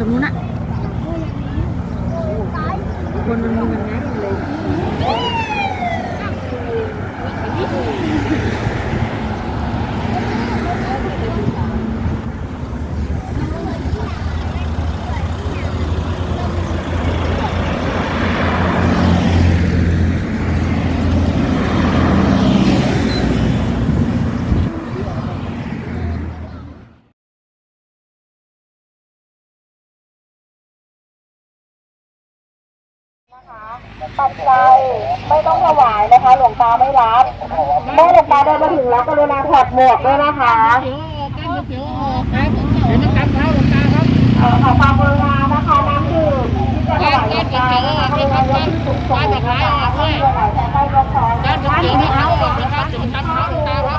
ตรงนู้นอะคนมันมีมันง่ายเลย ปัจจัยไม่ต้องถวายนะคะ หลวงตาไม่รับเมื่อหลวงตาเดินมาถึงแล้วกรุณาถอดหมวกด้วยนะคะเอ่อขอความกรุณานะคะน้ำดื่มที่จะถวายหลวงตานะคะกรุณายกที่สูงส่งนะคะให้เรือไหลแต่ใกล้รถท้องนะคะไม่เป็นไร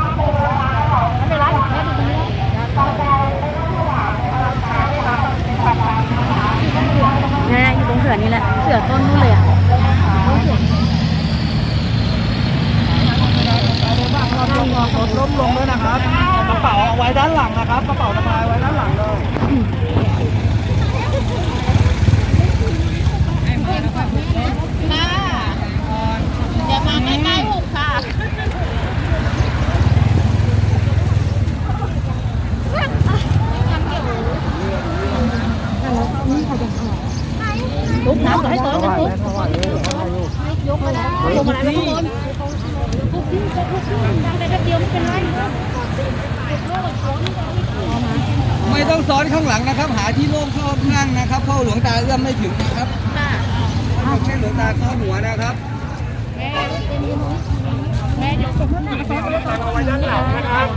ไม่เป็นไรไม่ต้องถวายนะคะปัจจัยไม่ต้องถวายนะคะนี่อยู่ตรงเสือนี่แหละ เสือต้นนู้นเลยอะ รถล้มลงด้วยนะครับกระเป๋าเอาไว้ด้านหลังนะครับ กระเป๋าสะพายไว้ด้านหลังเลยอย่ามาใกล้ๆ ไม่ต้องซ้อนข้างหลังนะครับ หาที่โล่งเข้านั่งนะครับเพราะหลวงตาเอื้อมไม่ถึงนะครับไม่ใช่หลวงตาเข้าหัวนะครับเอาไว้ด้านหลังนะครับ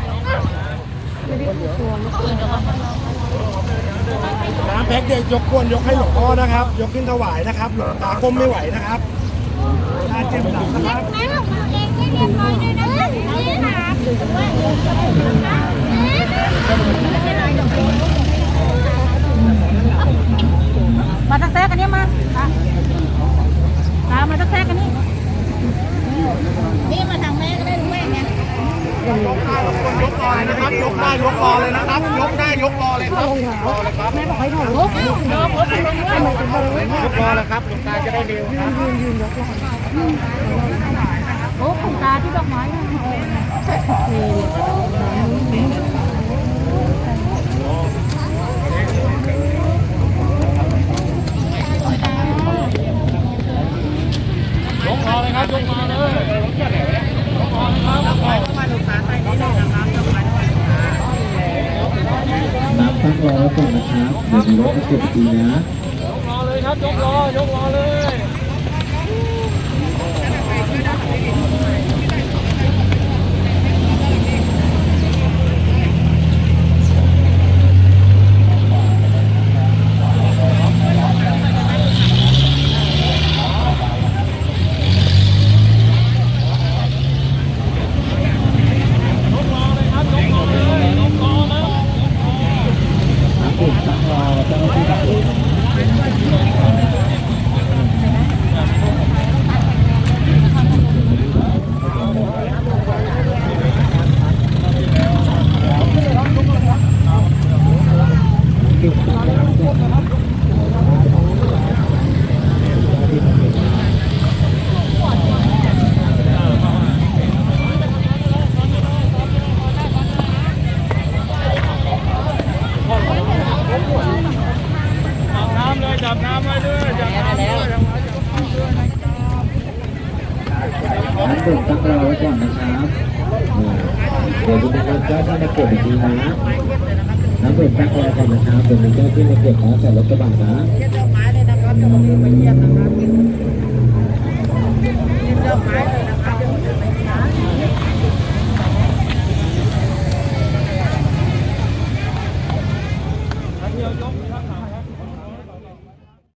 น้ำแพ็คเด็กยกควรยกให้หลวงพ่อนะครับ ยกขึ้นถวายนะครับหลวงตาก้มไม่ไหวนะครับตาเจ็บหลังนะครับมา ตั้งแทรกกันนี่มาตามมาตั้งแทรกกันนี่ นี่มาทางแม่ก็ได้ลูกแม่เนี่ยยกได้ยกรอเลยนะครับ ยกได้ยกรอเลยนะครับ ยกได้ยกรอเลยครับรอเลยครับ แม่บอกให้ถ่ายรูปยกรถไปลงด้วยยกรอเลยครับหลวงตาจะได้เร็วครับโอ้คุณตาที่ดอกไม้น่ะนี่ ยกรอเลยครับยกรอเลย น้ำ ตั้งรอแล้วก่อนนะครับเดี๋ยวมีรถมาเก็บดีนะยกรอเลยครับยกรอยกรอเลย น้ำดื่มตั้งรอเจ้าหน้าที่ดับเพลิง จับน้ำเลยจับน้ำไว้ด้วยจับน้ำด้วย น้ำดื่มตั้งรอไว้ก่อนนะครับเดี๋ยวจะมีเจ้าที่มาเก็บอีกทีนะน้ำดื่มตั้งรอก่อนนะครับเดี๋ยวมีเจ้าที่มาเก็บนะใส่รถกระบะนะดอกไม้เลยนะครับจะมาเยี่ยมนะครับดอกไม้เลยนะ